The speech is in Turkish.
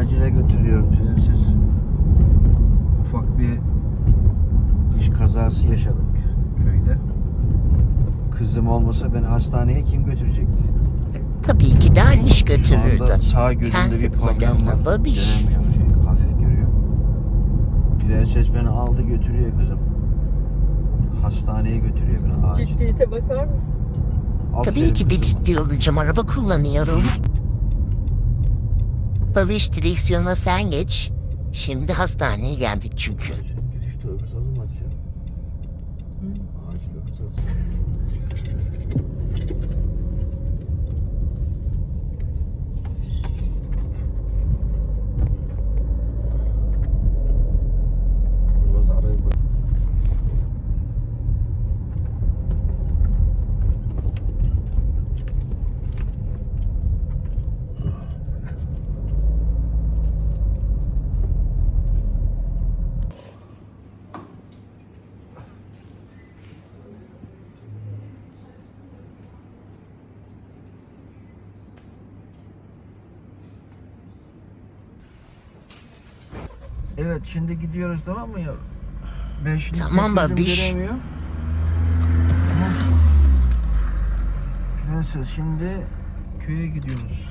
acile götürüyor prenses. Ufak bir iş kazası yaşadık köyde. Kızım olmasa beni hastaneye kim götürecekti? Tabii ki de anniş Şu götürürdü. anda sağ gözümde Sen bir problem var. babiş. Göremiyor, şey, hafif görüyor. Prenses beni aldı götürüyor kızım. Hastaneye götürüyor beni acil. Ciddiyete bakar mısın? Tabii ki de ciddi olacağım. Araba kullanıyorum. Babiş direksiyona sen geç. Şimdi hastaneye geldik çünkü. Öbür tarafı mı açıyor? Acil öbür tarafı. Burada Evet şimdi gidiyoruz tamam mı yavrum? Ben şimdi Tamam gözüm babiş. göremiyor. Prenses şimdi köye gidiyoruz.